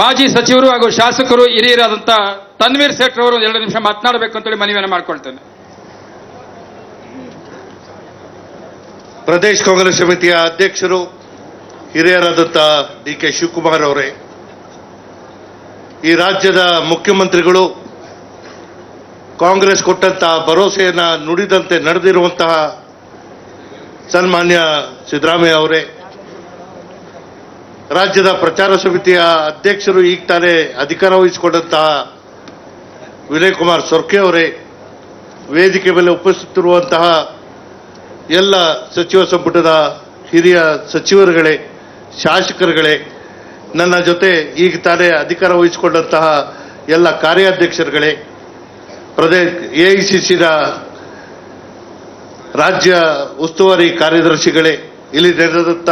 ಮಾಜಿ ಸಚಿವರು ಹಾಗೂ ಶಾಸಕರು ಹಿರಿಯರಾದಂಥ ತನ್ವೀರ್ ಸೇಠ್ ಅವರು ಎರಡು ನಿಮಿಷ ಮಾತನಾಡಬೇಕು ಅಂತೇಳಿ ಮನವಿಯನ್ನು ಮಾಡ್ಕೊಳ್ತೇನೆ. ಪ್ರದೇಶ್ ಕಾಂಗ್ರೆಸ್ ಸಮಿತಿಯ ಅಧ್ಯಕ್ಷರು ಹಿರಿಯರಾದಂಥ ಡಿ ಕೆ ಶಿವಕುಮಾರ್ ಅವರೇ, ಈ ರಾಜ್ಯದ ಮುಖ್ಯಮಂತ್ರಿಗಳು ಕಾಂಗ್ರೆಸ್ ಕೊಟ್ಟಂತಹ ಭರವಸೆಯನ್ನ ನುಡಿದಂತೆ ನಡೆದಿರುವಂತಹ ಸನ್ಮಾನ್ಯ ಸಿದ್ದರಾಮಯ್ಯ ಅವರೇ ರಾಜ್ಯದ ಪ್ರಚಾರ ಸಮಿತಿಯ ಅಧ್ಯಕ್ಷರು ಈಗ ತಾನೇ ಅಧಿಕಾರ ವಹಿಸಿಕೊಂಡಂತಹ ವಿನಯ್ ಕುಮಾರ್ ಸೊರ್ಕೆ ಅವರೇ ವೇದಿಕೆ ಮೇಲೆ ಉಪಸ್ಥಿತಿರುವಂತಹ ಎಲ್ಲ ಸಚಿವ ಸಂಪುಟದ ಹಿರಿಯ ಸಚಿವರುಗಳೇ, ಶಾಸಕರುಗಳೇ, ನನ್ನ ಜೊತೆ ಈಗ ತಾನೇ ಅಧಿಕಾರ ವಹಿಸಿಕೊಂಡಂತಹ ಎಲ್ಲ ಕಾರ್ಯಾಧ್ಯಕ್ಷರುಗಳೇ, ಪ್ರದೇಶ ಎಐಸಿಸಿನ ರಾಜ್ಯ ಉಸ್ತುವಾರಿ ಕಾರ್ಯದರ್ಶಿಗಳೇ, ಇಲ್ಲಿ ನೆರೆದಂಥ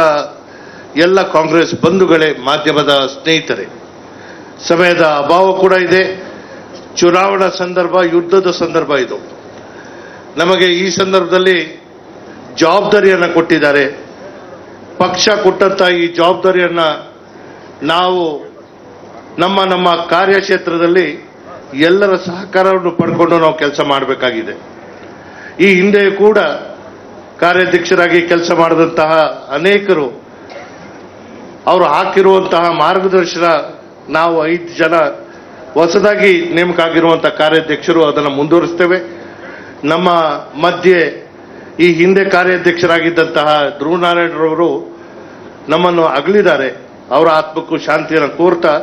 ಎಲ್ಲ ಕಾಂಗ್ರೆಸ್ ಬಂಧುಗಳೇ ಮಾಧ್ಯಮದ ಸ್ನೇಹಿತರೆ, ಸಮಯದ ಅಭಾವ ಕೂಡ ಇದೆ. ಚುನಾವಣಾ ಸಂದರ್ಭ, ಯುದ್ಧದ ಸಂದರ್ಭ ಇದು. ನಮಗೆ ಈ ಸಂದರ್ಭದಲ್ಲಿ ಜವಾಬ್ದಾರಿಯನ್ನು ಕೊಟ್ಟಿದ್ದಾರೆ. ಪಕ್ಷ ಕೊಟ್ಟಂತ ಈ ಜವಾಬ್ದಾರಿಯನ್ನು ನಾವು ನಮ್ಮ ನಮ್ಮ ಕಾರ್ಯಕ್ಷೇತ್ರದಲ್ಲಿ ಎಲ್ಲರ ಸಹಕಾರವನ್ನು ಪಡ್ಕೊಂಡು ನಾವು ಕೆಲಸ ಮಾಡಬೇಕಾಗಿದೆ. ಈ ಹಿಂದೆ ಕೂಡ ಕಾರ್ಯಾಧ್ಯಕ್ಷರಾಗಿ ಕೆಲಸ ಮಾಡಿದಂತಹ ಅನೇಕರು ಅವರು ಹಾಕಿರುವಂತಹ ಮಾರ್ಗದರ್ಶನ ನಾವು ಐದು ಜನ ಹೊಸದಾಗಿ ನೇಮಕ ಆಗಿರುವಂತಹ ಕಾರ್ಯಾಧ್ಯಕ್ಷರು ಅದನ್ನು ಮುಂದುವರಿಸ್ತೇವೆ. ನಮ್ಮ ಮಧ್ಯೆ ಈ ಹಿಂದೆ ಕಾರ್ಯಾಧ್ಯಕ್ಷರಾಗಿದ್ದಂತಹ ಧ್ರುವನಾರಾಯಣರವರು ನಮ್ಮನ್ನು ಅಗಲಿದ್ದಾರೆ. ಅವರ ಆತ್ಮಕ್ಕೂ ಶಾಂತಿಯನ್ನು ಕೋರ್ತಾ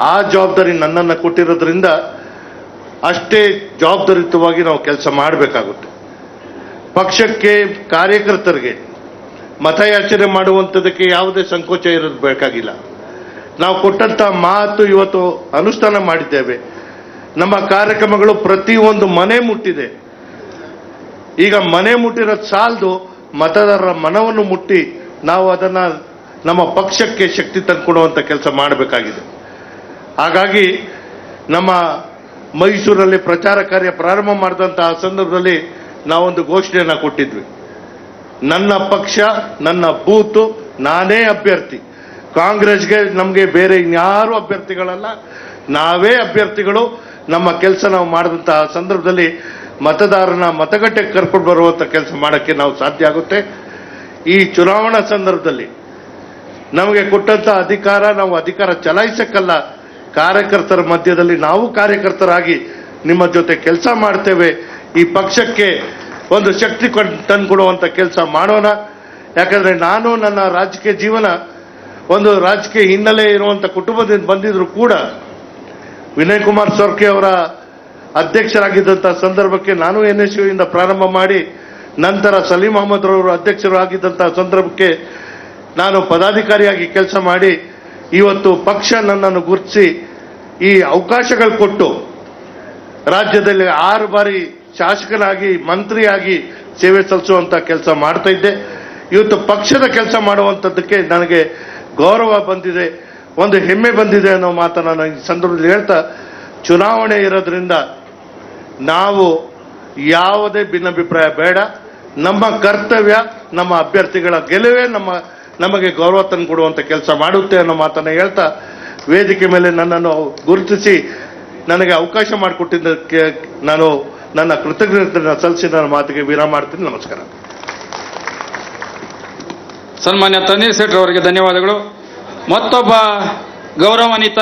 ಆ ಜವಾಬ್ದಾರಿ ನನ್ನನ್ನು ಕೊಟ್ಟಿರೋದ್ರಿಂದ ಅಷ್ಟೇ ಜವಾಬ್ದಾರಿಯುತವಾಗಿ ನಾವು ಕೆಲಸ ಮಾಡಬೇಕಾಗುತ್ತೆ. ಪಕ್ಷಕ್ಕೆ ಕಾರ್ಯಕರ್ತರಿಗೆ ಮತಯಾಚನೆ ಮಾಡುವಂಥದ್ದಕ್ಕೆ ಯಾವುದೇ ಸಂಕೋಚ ಇರೋದು ಬೇಕಾಗಿಲ್ಲ. ನಾವು ಕೊಟ್ಟಂತ ಮಾತು ಇವತ್ತು ಅನುಷ್ಠಾನ ಮಾಡಿದ್ದೇವೆ. ನಮ್ಮ ಕಾರ್ಯಕ್ರಮಗಳು ಪ್ರತಿಯೊಂದು ಮನೆ ಮುಟ್ಟಿದೆ. ಈಗ ಮನೆ ಮುಟ್ಟಿರೋದು ಸಾಲದು ಮತದಾರರ ಮನವನ್ನು ಮುಟ್ಟಿ ನಾವು ಅದನ್ನ ನಮ್ಮ ಪಕ್ಷಕ್ಕೆ ಶಕ್ತಿ ತಂದುಕೊಡುವಂತ ಕೆಲಸ ಮಾಡಬೇಕಾಗಿದೆ. ಹಾಗಾಗಿ ನಮ್ಮ ಮೈಸೂರಲ್ಲಿ ಪ್ರಚಾರ ಕಾರ್ಯ ಪ್ರಾರಂಭ ಮಾಡಿದಂತಹ ಸಂದರ್ಭದಲ್ಲಿ ನಾವೊಂದು ಘೋಷಣೆಯನ್ನು ಕೊಟ್ಟಿದ್ವಿ. ನನ್ನ ಪಕ್ಷ, ನನ್ನ ಬೂತು, ನಾನೇ ಅಭ್ಯರ್ಥಿ. ಕಾಂಗ್ರೆಸ್ಗೆ ನಮಗೆ ಬೇರೆ ಇನ್ಯಾರು ಅಭ್ಯರ್ಥಿಗಳಲ್ಲ, ನಾವೇ ಅಭ್ಯರ್ಥಿಗಳು. ನಮ್ಮ ಕೆಲಸ ನಾವು ಮಾಡಿದಂತಹ ಸಂದರ್ಭದಲ್ಲಿ ಮತದಾರನ ಮತಗಟ್ಟೆಗೆ ಕರ್ಕೊಂಡು ಬರುವಂತ ಕೆಲಸ ಮಾಡೋಕ್ಕೆ ನಾವು ಸಾಧ್ಯ ಆಗುತ್ತೆ. ಈ ಚುನಾವಣಾ ಸಂದರ್ಭದಲ್ಲಿ ನಮಗೆ ಕೊಟ್ಟಂತ ಅಧಿಕಾರ ನಾವು ಅಧಿಕಾರ ಚಲಾಯಿಸಕ್ಕಲ್ಲ. ಕಾರ್ಯಕರ್ತರ ಮಧ್ಯದಲ್ಲಿ ನಾವು ಕಾರ್ಯಕರ್ತರಾಗಿ ನಿಮ್ಮ ಜೊತೆ ಕೆಲಸ ಮಾಡ್ತೇವೆ. ಈ ಪಕ್ಷಕ್ಕೆ ಒಂದು ಶಕ್ತಿ ತಂದುಕೊಡುವಂಥ ಕೆಲಸ ಮಾಡೋಣ. ಯಾಕಂದ್ರೆ ನಾನು ನನ್ನ ರಾಜಕೀಯ ಜೀವನ ಒಂದು ರಾಜಕೀಯ ಹಿನ್ನೆಲೆ ಇರುವಂಥ ಕುಟುಂಬದಿಂದ ಬಂದಿದ್ರು ಕೂಡ ವಿನಯ್ ಕುಮಾರ್ ಸೊರ್ಕೆ ಅವರ ಅಧ್ಯಕ್ಷರಾಗಿದ್ದಂಥ ಸಂದರ್ಭಕ್ಕೆ ನಾನು ಎನ್ ಎಸ್ ಯುಯಿಂದ ಪ್ರಾರಂಭ ಮಾಡಿ, ನಂತರ ಸಲೀಂ ಅಹಮದ್ ರವರು ಅಧ್ಯಕ್ಷರು ಆಗಿದ್ದಂಥ ಸಂದರ್ಭಕ್ಕೆ ನಾನು ಪದಾಧಿಕಾರಿಯಾಗಿ ಕೆಲಸ ಮಾಡಿ, ಇವತ್ತು ಪಕ್ಷ ನನ್ನನ್ನು ಗುರುತಿಸಿ ಈ ಅವಕಾಶಗಳು ಕೊಟ್ಟು ರಾಜ್ಯದಲ್ಲಿ ಆರು ಬಾರಿ ಶಾಸಕನಾಗಿ ಮಂತ್ರಿಯಾಗಿ ಸೇವೆ ಸಲ್ಲಿಸುವಂತ ಕೆಲಸ ಮಾಡ್ತಾ ಇದ್ದೆ. ಇವತ್ತು ಪಕ್ಷದ ಕೆಲಸ ಮಾಡುವಂಥದ್ದಕ್ಕೆ ನನಗೆ ಗೌರವ ಬಂದಿದೆ, ಒಂದು ಹೆಮ್ಮೆ ಬಂದಿದೆ ಅನ್ನೋ ಮಾತನ್ನು ನಾನು ಈ ಸಂದರ್ಭದಲ್ಲಿ ಹೇಳ್ತಾ, ಚುನಾವಣೆ ಇರೋದ್ರಿಂದ ನಾವು ಯಾವುದೇ ಭಿನ್ನಾಭಿಪ್ರಾಯ ಬೇಡ. ನಮ್ಮ ಕರ್ತವ್ಯ, ನಮ್ಮ ಅಭ್ಯರ್ಥಿಗಳ ಗೆಲುವೇ ನಮ್ಮ, ನಮಗೆ ಗೌರವ ತಂದು ಕೊಡುವಂಥ ಕೆಲಸ ಮಾಡುತ್ತೆ ಅನ್ನೋ ಮಾತನ್ನು ಹೇಳ್ತಾ, ವೇದಿಕೆ ಮೇಲೆ ನನ್ನನ್ನು ಗುರುತಿಸಿ, ನನಗೆ ಅವಕಾಶ ಮಾಡಿಕೊಟ್ಟಿದ್ದಕ್ಕೆ ನಾನು ನನ್ನ ಕೃತಜ್ಞತೆಯನ್ನು ಸಲ್ಲಿಸಿ ನನ್ನ ಮಾತಿಗೆ ವಿರಾಮ ಮಾಡ್ತೀನಿ. ನಮಸ್ಕಾರ. ಸನ್ಮಾನ್ಯ ತನ್ವೀರ್ ಸೇಠ್ ಅವರಿಗೆ ಧನ್ಯವಾದಗಳು. ಮತ್ತೊಬ್ಬ ಗೌರವಾನ್ವಿತ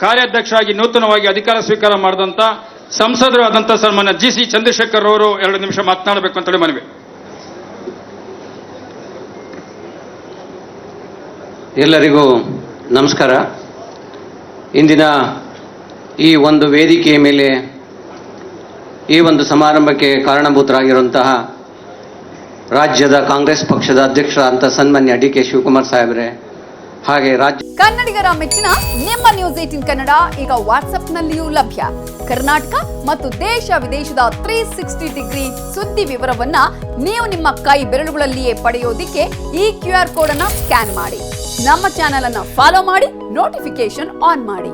ಕಾರ್ಯಾಧ್ಯಕ್ಷರಾಗಿ ನೂತನವಾಗಿ ಅಧಿಕಾರ ಸ್ವೀಕಾರ ಮಾಡಿದಂತ ಸಂಸದರು ಆದಂತ ಸನ್ಮಾನ್ಯ ಜಿ ಸಿ ಚಂದ್ರಶೇಖರ್ ಅವರು ಎರಡು ನಿಮಿಷ ಮಾತನಾಡಬೇಕು ಅಂತೇಳಿ ಮನವಿ. ಎಲ್ಲರಿಗೂ ನಮಸ್ಕಾರ. ಇಂದಿನ ಈ ಒಂದು ವೇದಿಕೆಯ ಮೇಲೆ ಈ ಒಂದು ಸಮಾರಂಭಕ್ಕೆ ಕಾರಣಭೂತರಾಗಿರುವಂತಹ ರಾಜ್ಯದ ಕಾಂಗ್ರೆಸ್ ಪಕ್ಷದ ಅಧ್ಯಕ್ಷರಾದಂಥ ಸನ್ಮಾನ್ಯ ಡಿ ಕೆ ಶಿವಕುಮಾರ್ ಸಾಹೇಬ್ರೆ, ಹಾಗೆ ರಾಜ್ಯ ಕನ್ನಡಿಗರ ಮೆಚ್ಚಿನ ನಿಮ್ಮ ನ್ಯೂಸ್ ಏಟಿನ್ ಕನ್ನಡ ಈಗ ವಾಟ್ಸ್ಆಪ್ನಲ್ಲಿಯೂ ಲಭ್ಯ. ಕರ್ನಾಟಕ ಮತ್ತು ದೇಶ ವಿದೇಶದ ತ್ರೀ ಸಿಕ್ಸ್ಟಿ ಡಿಗ್ರಿ ಸುದ್ದಿ ವಿವರವನ್ನ ನೀವು ನಿಮ್ಮ ಕೈ ಬೆರಳುಗಳಲ್ಲಿಯೇ ಪಡೆಯೋದಿಕ್ಕೆ ಈ ಕ್ಯೂ ಆರ್ ಕೋಡ್ ಅನ್ನ ಸ್ಕ್ಯಾನ್ ಮಾಡಿ. ನಮ್ಮ ಚಾನೆಲ್ ಅನ್ನ ಫಾಲೋ ಮಾಡಿ ನೋಟಿಫಿಕೇಶನ್ ಆನ್ ಮಾಡಿ.